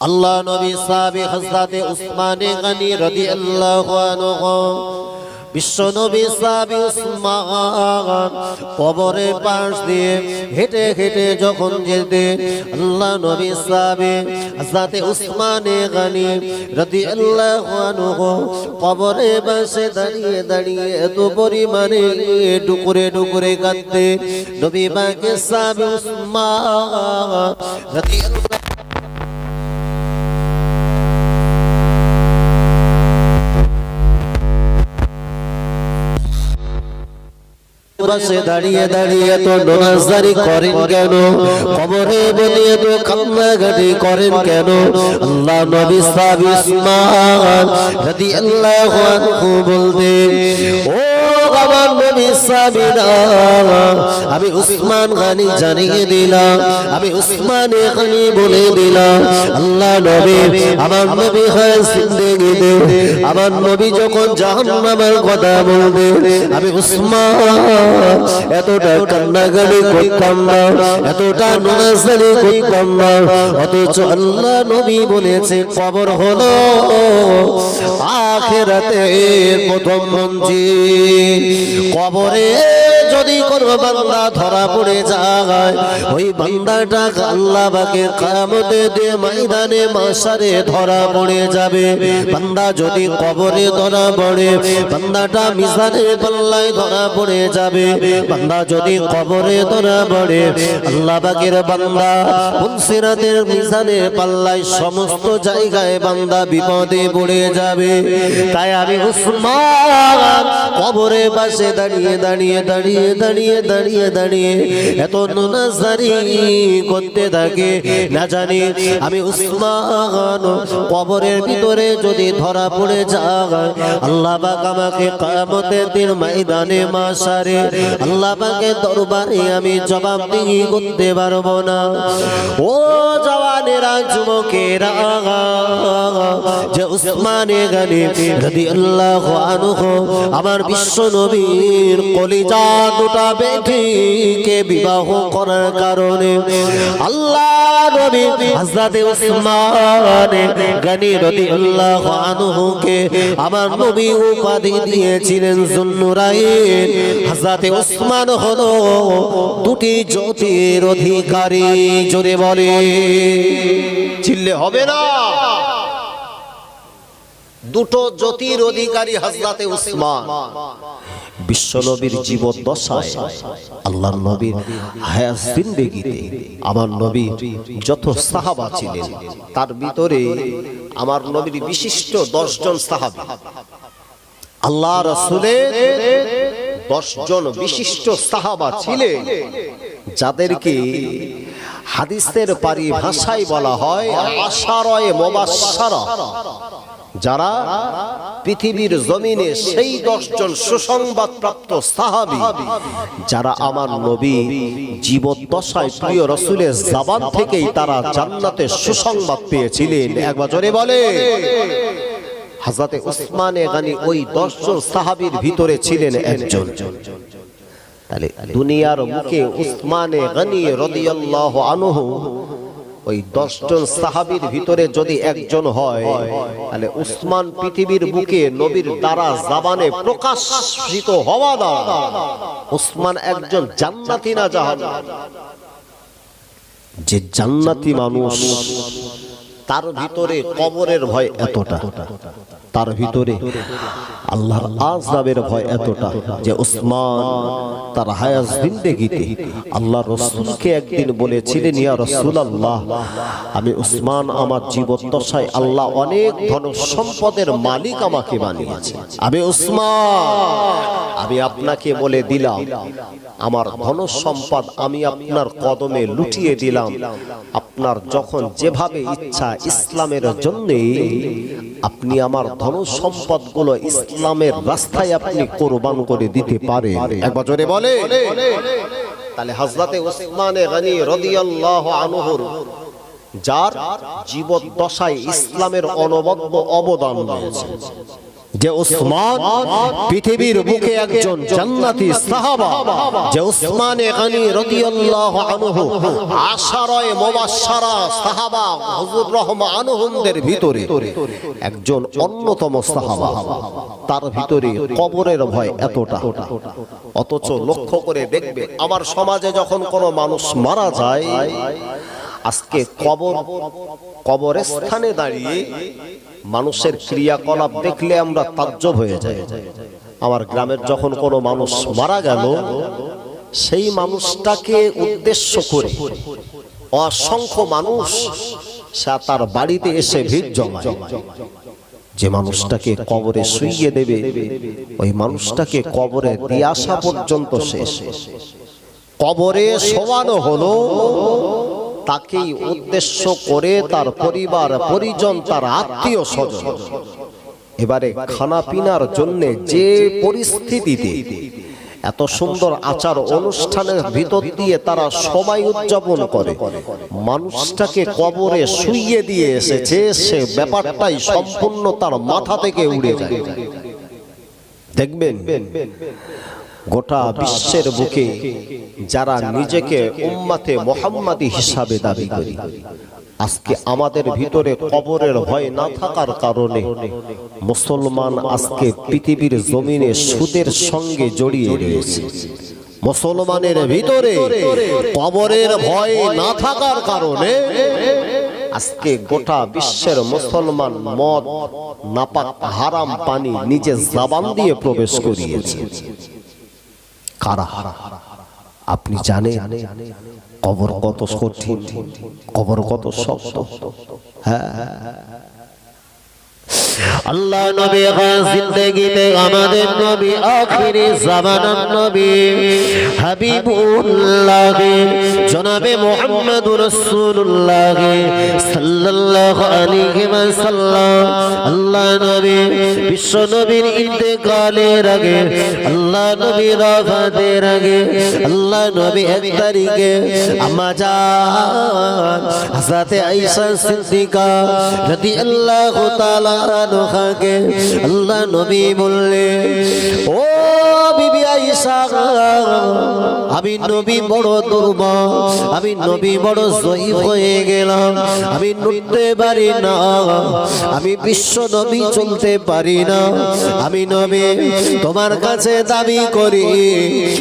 আল্লাহ নবী সাহাবী হযরতে উসমানে গনি রাদিয়াল্লাহু আনহু। বিশ্ব নবী সাহাবী উসমান কবরের পাশ দিয়ে হেঁটে হেঁটে যখন যেতে আল্লাহ নবী সাহাবী হযরতে উসমানে গনি রাদিয়াল্লাহু আনহু কবরে পাশে দাঁড়িয়ে দাঁড়িয়ে এত পরিমাণে ডুকুরে ডুকুরে কাঁদতে নবী পাকে সাহাবী উসমান রাদিয়াল্লাহু পাশে দাঁড়িয়ে দাঁড়িয়ে তো নজদারি করেন কেন? কবরে বলিয়ে তো কান্নাকাটি করেন কেন? আল্লাহ নবী সাহাবী উসমান রাদিয়াল্লাহু আনহু বলতে ও আমার নবী সাহাবীরা আমি উসমান গানি জানিয়ে দিলাম, আমি উসমান গানি বলে দিলাম, আল্লাহ নবী আমার নবী হয় জিন্দেগিতে, আমার নবী যখন জাহান্নামের কথা বলবে, আমি উসমান, এতটা কান্নাকাটি করতাম না, এতটা নামাজারি করতাম না, অথচ আল্লাহ নবী বলেছে, কবর হলো আখেরাতে প্রথম মঞ্জিল। কবরে কোনো বান্দা ধরা পড়ে যায়। ওই বান্দাটা আল্লাহ বাকে কামতে দিয়ে ময়দানে মাসারে ধরা পড়ে যাবে। বান্দা যদি কবরে ধরা পড়ে, বান্দাটা মিজানে পাল্লায় ধরা পড়ে যাবে। বান্দা যদি কবরে ধরা পড়ে, আল্লাহ বাকের বান্দা পুনসিরাতের মিজানে পাল্লায় সমস্ত জায়গায় বান্দা বিপদে পড়ে যাবে। তাই আমি উসমান কবরে পাশে দাঁড়িয়ে দাঁড়িয়ে দাঁড়িয়ে দাঁড়িয়ে দাঁড়িয়ে দাঁড়িয়ে এত নাজারি করতে থাকে। না জানি আমি উসমান কবরের ভিতরে যদি ধরা পড়ে যায় আল্লাহ আমাকে কামতের দিন ময়দানে মাসারে, আল্লাহ পাকের দরবারে আমি জবাব দিয়ে করতে পারব না। ও জওয়ানেরা, যুবকেরা, যে উসমানে গানে রাদিয়াল্লাহু আনহু, আমার বিশ্ব নবীর কলিজা দুটা বেটিকে বিবাহ করার কারণে আল্লাহ নবী হযরতে উসমানে গানি রাদিয়াল্লাহু আনহুকে আমার নবী উপাধি দিয়েছিলেন জুন্নুরাইন। হযরতে উসমান হলো দুটি জ্যোতির অধিকারী, জোরে বলে। চিল্লে হবে না। দুটো জ্যোতির অধিকারী হজরতে উসমান। বিশ্বনবীর জীবন দশায় আল্লাহ নবীর হায়াত জিন্দেগিতে আমার নবী যত সাহাবা ছিলেন, তার ভিতরে আমার নবীর বিশিষ্ট দশজন সাহাবা। আল্লাহ রসুলের দশজন বিশিষ্ট সাহাবা ছিলেন, যাদেরকে হাদিসের পারি ভাষায় বলা হয় আশারয় মোবাসারা যারা পৃথিবীর জমিনে সেই দশজন সুসংবাদ প্রাপ্ত সাহাবি, যারা আমার নবী জীবদ্দশায় প্রিয় রসুলের জাবান থেকেই তারা জান্নাতে সুসংবাদ পেয়েছিলেন। একবার জোরে বলে। হাজরাতে উসমানে গানি ওই দশজন সাহাবীর ভিতরে ছিলেন একজন। তাহলে দুনিয়ার মুখে উসমানে গানি রাদিয়াল্লাহু আনহু ওই দশজন সাহাবির ভিতরে যদি একজন হয়, তাহলে উসমান পৃথিবীর বুকে নবীর দ্বারা জাবানে প্রকাশিত হওয়া দ্বারা উসমান একজন জান্নাতি না জাহান? যে জান্নাতি মানুষ, তার ভিতরে কবরের ভয় এতটা। তার ভিতরে আল্লাহর আজাবের ভয় এতটা যে উসমান তার হায়াজ জিন্দেগিতে আল্লাহ রসুলকে একদিন বলেছিলেন, ইয়া রসুল আল্লাহ আমি উসমান আমার জীবদ্দশায় আল্লাহ অনেক ধন সম্পদের মালিক আমাকে বানিয়েছে। আমি উসমান, আমি আপনাকে বলে দিলাম, আমার ধন সম্পদ আমি আপনার কদমে লুটিয়ে দিলাম। আপনার যখন যেভাবে ইচ্ছা ইসলামের জন্যে আপনি আমার ধন সম্পদগুলো ইসলামের রাস্তায় আপনি কোরবান করে দিতে পারে এক বছরে বলে। তাহলে হাজরাতে উসমানে গানি রাদিয়াল্লাহু আনহুর যার জীবদ্দশায় ইসলামের অনবদ্য অবদান রয়েছে। যে ওসমান পৃথিবীর বুকে একজন জান্নাতি সাহাবা, যে ওসমানে গানি রাদিয়াল্লাহু আনহু, আশারায়ে মুবাশশারা সাহাবা, হুজুর রহমা আনহুমদের ভিতরে একজন অন্যতম সাহাবা। তার ভিতরে কবরের ভয় এতটা। অথচ লক্ষ্য করে দেখবে, আমার সমাজে যখন কোনো মানুষ মারা যায় আজকে কবর কবরের স্থানে দাঁড়িয়ে মানুষের ক্রিয়াকলাপ দেখলে আমরা তাজ্জব হয়ে যাই। আমার গ্রামের যখন কোনো মানুষ মারা গেল, সেই মানুষটাকে উদ্দেশ্য করে অসংখ্য মানুষ সে তার বাড়িতে এসে ভিড় জমায়। যে মানুষটাকে কবরে শুইয়ে দেবে, ওই মানুষটাকে কবরে দিয়ে আসা পর্যন্ত শেষ। কবরে শোয়ানো হলো তাকেই উদ্দেশ্য করে তার পরিবার, পরিজন, তার আত্মীয় স্বজন। এবারে খানা পিনার জন্য যে পরিস্থিতিতে এত সুন্দর আচার অনুষ্ঠানের ভিতর দিয়ে তারা সবাই উদযাপন করে, মানুষটাকে কবরে শুইয়ে দিয়ে এসেছে, সে ব্যাপারটাই সম্পূর্ণ তার মাথা থেকে উড়ে যায়। দেখবেন গোটা বিশ্বের বুকে যারা নিজেকে উম্মাতে মোহাম্মদী হিসাবে দাবি করি। আজকে আমাদের ভিতরে কবরের ভয় না থাকার কারণে মুসলমান আজকে পৃথিবীর জমিনে সুদের সঙ্গে জড়িয়ে রয়েছে। মুসলমানের ভিতরে কবরের ভয় না থাকার কারণে আজকে গোটা বিশ্বের মুসলমান মদ, নাপাক, হারাম পানি নিজে জাবান দিয়ে প্রবেশ করিয়েছে। কারা আপনি জানেন কবর কত কঠিন কবর কত শক্ত। হ্যাঁ। আল্লাহ নবী জিন্দগিতে আমাদের নবী আখিরি জামানার নবী হাবিবুল্লাহ জনাবে মুহাম্মদুর রাসূলুল্লাহ সাল্লাল্লাহু আলাইহি ওয়াসাল্লাম। আল্লাহ নবী বিশ্ব নবীর ইন্তেকালের আগে, আল্লাহ নবী রাফাতের আগে, আল্লাহ নবী এক তারিখে আম্মা জান হযরত আয়েশা সিদ্দিকা রাদিয়াল্লাহু তাআলা আল্লাহ নবী বললে ও বিবি আমি নবী বড় দুর্বল, আমি নবী বড় জয়ীফ হয়ে গেলাম। আমি নড়তে পারি না, আমি বিশ্ব নবী চলতে পারি না। আমি নবী তোমার কাছে দাবি করি,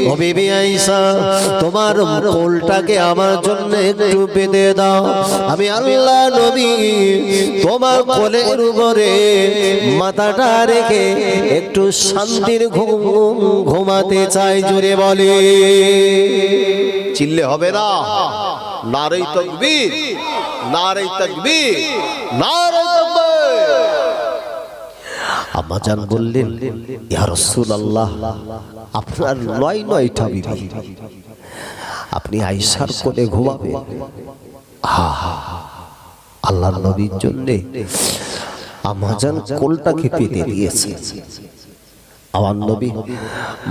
ও বিবি আয়েশা, তোমার কোলটাকে আমার জন্য একটু বেঁধে দাও। আমি আল্লাহ নবী তোমার কোলের উপরে মাথাটা রেখে একটু শান্তির ঘুম ঘুমাতে চাই জুড়ে বলে। চিল্লে হবে না। নারী তকবীর নারী তকবীর নারী তকবীর। আম্মাজান বললেন, ইয়া রাসূলুল্লাহ, আপনার নয় নয়টা বিবি। আপনি আয়েশার কোলে ঘুমাবেন। হা হা আল্লাহর নবীর জন্য আমাজান কোলটাকে পেতে দিয়েছে। আমার নবী।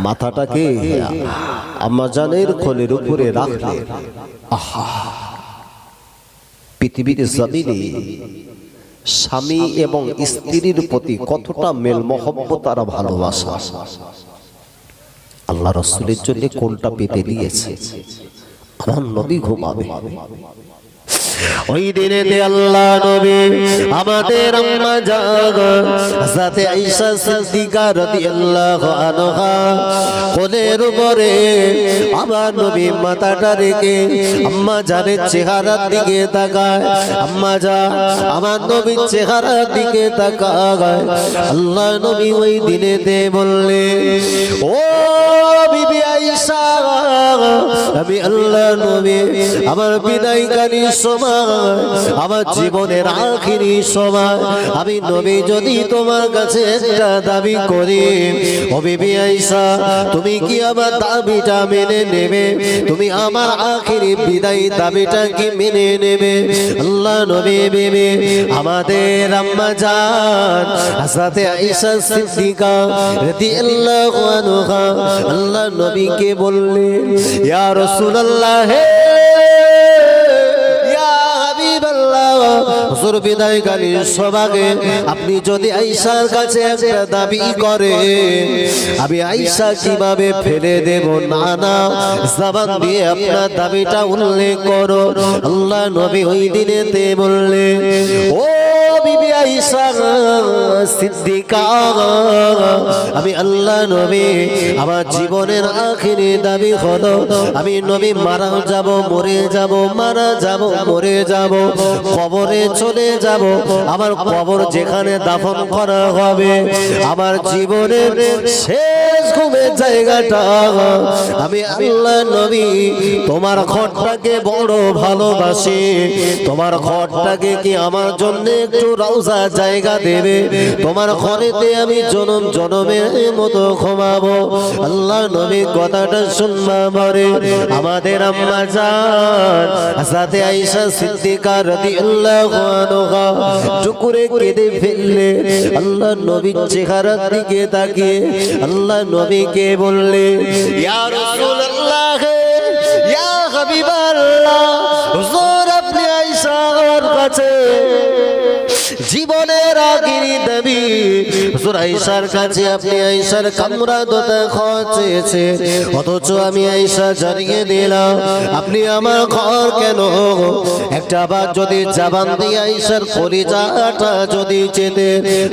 মাথাটাকে আমাজানের কোলের উপরে রাখলেন আহা, পৃথিবীর জমিনে স্বামী এবং স্ত্রীর প্রতি কতটা মেল মহব্বত আর ভালোবাসা। আল্লাহ রসুলের জন্য কোনটা পেতে দিয়েছে? আমার নবী ঘুমাবে। ওই দিনে দে আল্লাহ নবী, আমাদের আম্মা জাগ সাথে আয়েশা সিদ্দিকা রাদিয়াল্লাহু আনহা, কোলের উপরে আমার নবী মাথাটা রেখে আম্মা জানের চেহারার দিকে তাকায়, আম্মা যা আমার নবীর চেহারার দিকে তাকায়, আল্লাহ নবী ওই দিনে দে বললে ও আমি আল্লাহ নবী, আমার বিদায়কারী সময় আমার জীবনের আখিরি সময় আমি নবী যদি তোমার কাছে একটা দাবি করি, ও আয়েশা, তুমি কি আমার দাবিটা মেনে নেবে? তুমি আমার আখিরি বিদায় দাবিটা কি মেনে নেবে? আল্লাহ নবী, বেবে, আমাদের আম্মা জান হাসাতে আয়েশা সিদ্দিকা রাদিয়াল্লাহু আনহা, আল্লাহ নবীকে বললেন ইয়া রাসূলুল্লাহ হে বিদায়কালীন আপনি যদি আইসার কাছে একটা দাবি করে আমি আইসা কীভাবে ফেলে দেব? না না জবান দিয়ে আপনার দাবিটা উল্লেখ করো। আল্লাহ নবী ওই দিনেতে বললে ও বিবি আইসা সিদ্দিকা আমি আল্লাহ নবী, আমার জীবনের আখিরি দাবি হলো, আমি নবী মারা যাব, মরে যাব, মারা যাব, মরে যাব, কবরে চলে যাব। আমার কবর যেখানে দাফন করা হবে, আমার জীবনের শেষ ঘুমের জায়গাটা। আমি আল্লাহ নবী, তোমার ঘরটাকে বড় ভালোবাসি, তোমার ঘরটাকে কি আমার জন্য একটু রওজা জায়গা দেবে? তোমার ঘরেতে আমি জনম জনমের মতো ঘুমাবো। আল্লাহ নবী কথাটা শুনবা মরে আমাদের আম্মা জান সাথে আয়েশা সিদ্দিকা আনহা টুকুরে কেঁদে ফেললে, আল্লাহ নবীর চেহারার দিকে তাকিয়ে, আল্লাহ নবীকে বললে জীবনের আগিরি আয়েশার কাছে আপনি আইসার কামরা দোতা চেয়েছে অথচ আমি আইসা জানিয়ে দিলাম, আপনি আমার ঘর কেন একটা বার যদি জাবান দিয়ে আয়েশার পরিজাটা যদি চেতে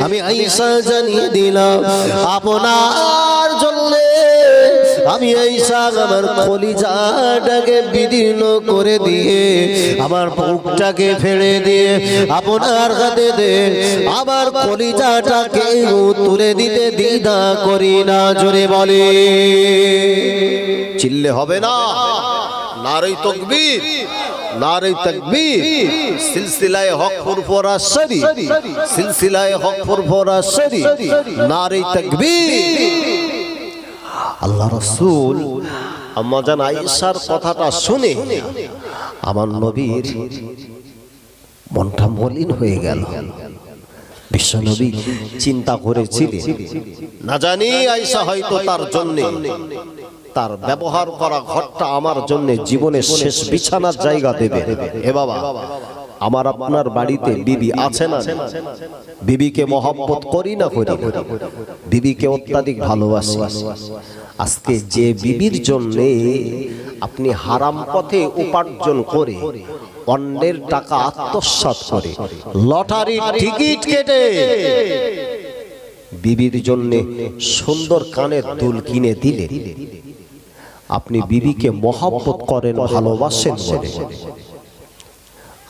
আমি আইসা জানিয়ে দিলাম, আপনার জন্য আমি এই শাক আমার কলিজাটাকে বিদীর্ণ করে দিয়ে আমার বুকটাকে ফেলে দিয়ে আপনার হাতে দে। আমার কলিজাটাকে তুলে দিতে দ্বিধা করি না, জোরে বলে। চিল্লে হবে না। নারী তকবীর নারী তকবীর। সিলসিলায় হক ফুরফরা সরি সিলসিলায় হক ফুরফরা সরি নারী তকবীর। আল্লাহ রসুল আম্মাজান আয়েশার কথাটা শুনে আমার নবীর মনটা মলিন হয়ে গেল। বিশ্বনবী চিন্তা করেছিলেন, না জানি আয়েশা হয়তো তার জন্য, তার ব্যবহার করা ঘরটা আমার জন্য জীবনের শেষ বিছানার জায়গা দেবে। এ বাবা আমার আপনার বাড়িতে বিবি আছে না? বিবিকে মহব্বত করি না করি বিবিকে অত্যাধিক ভালোবাসি। আজকে যে বিবির জন্য আপনি হারাম পথে উপার্জন করে অন্যের টাকা আত্মসাৎ করে লটারি টিকিট কেটে বিবির জন্য সুন্দর কানের দুল কিনে দিলে, আপনি বিবিকে মহব্বত করেন, ভালোবাসেন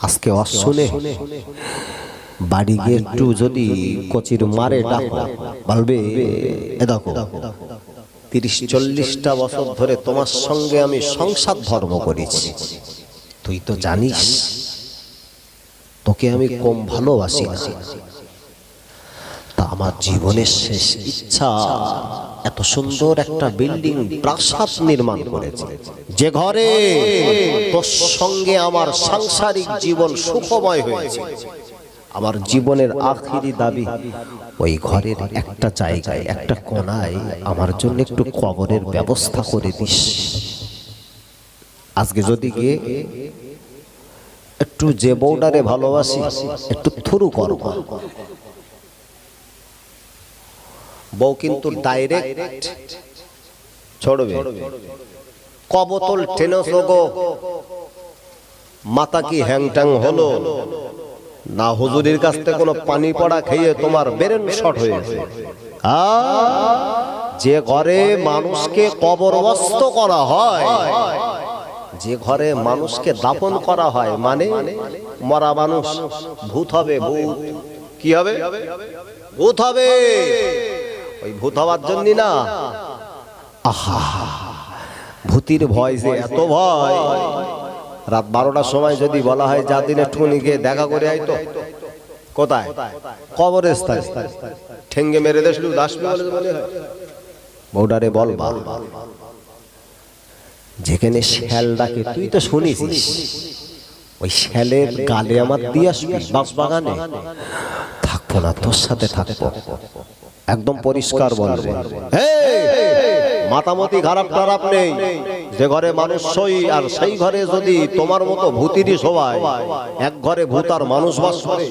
আজকে অশুনে বাড়ি গিয়ে একটু যদি কচির মারে ডাকো, বলবে, এ দেখো, তিরিশ চল্লিশটা বছর ধরে তোমার সঙ্গে আমি সংসার ধর্ম করেছি। তুই তো জানিস, তোকে আমি কম ভালোবাসি না। আমার জীবনের শেষ ইচ্ছা। এত সুন্দর একটা বিল্ডিং প্রাসাদ নির্মাণ করেছে। যে ঘরে তোর সঙ্গে আমার সাংসারিক জীবন সুখময় হয়েছে। আমার জীবনের আখিরি দাবি, ওই ঘরের একটা জায়গায়, একটা কোনায় আমার জন্য একটু কবরের ব্যবস্থা করে দিস। আজকে যদি গিয়ে একটু যে বউডারে ভালোবাসি, একটু থুরু করব বউ কিন্তু ডাইরেক্ট ছড়বে। কবতল টেনস গো মাথা কি হ্যাংট্যাং হলো? না হুজুরির কাছ থেকে কোনো পানি পড়া খেয়ে তোমার বেরেন শট হয়েছে। যে ঘরে মানুষকে কবরবস্ত করা হয় যে ঘরে মানুষকে দাপন করা হয় মানে মরা মানুষ ভূত হবে ভূত কি হবে। ভূত হবে। ওই ভূত হওয়ার জন্য না। আহা, ভূতির ভয় যে এত ভয়। রাত বারোটার সময় যদি বলা হয় যা দিনে টুনি গিয়ে দেখা করে আয় তো কোথায়? কবরস্থান। ঠেঙ্গে মেরে দাসবি বলে মনে বউডারে বল বল যেখানে শ্যাল ডাকে, তুই তো শুনিস। ওই শ্যালের গালে আমার দিয়ে আসবি বাগানে থাকব না, তোর সাথে থাকব। একদম পরিষ্কার বলবে। মাতামতি খারাপ খারাপ নেই। যে ঘরে মানুষ সই আর সেই ঘরে যদি তোমার মতো ভূতিরই সবাই এক ঘরে ভূত আর মানুষ বাস করে।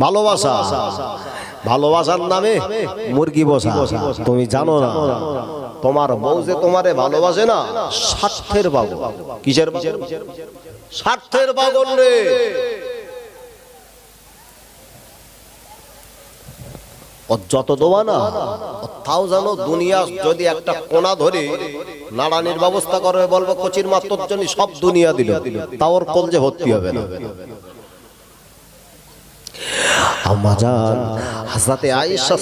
ভালোবাসা। ভালোবাসার নামে মুরগি বসা। তুমি জানো না তোমার বউ যে তোমারে ভালোবাসে না স্বার্থের বাবু। কিসের? স্বার্থের বাগন রে। যত দোয়া না তাও দুনিয়া যদি একটা কোনা ধরে নাড়ানির ব্যবস্থা করে, বলব, কচির মাত্র জন্য সব দুনিয়া দিল। তাও ওর কলজে ভর্তি হবে না। আমাজান হাসাতে আয়েশা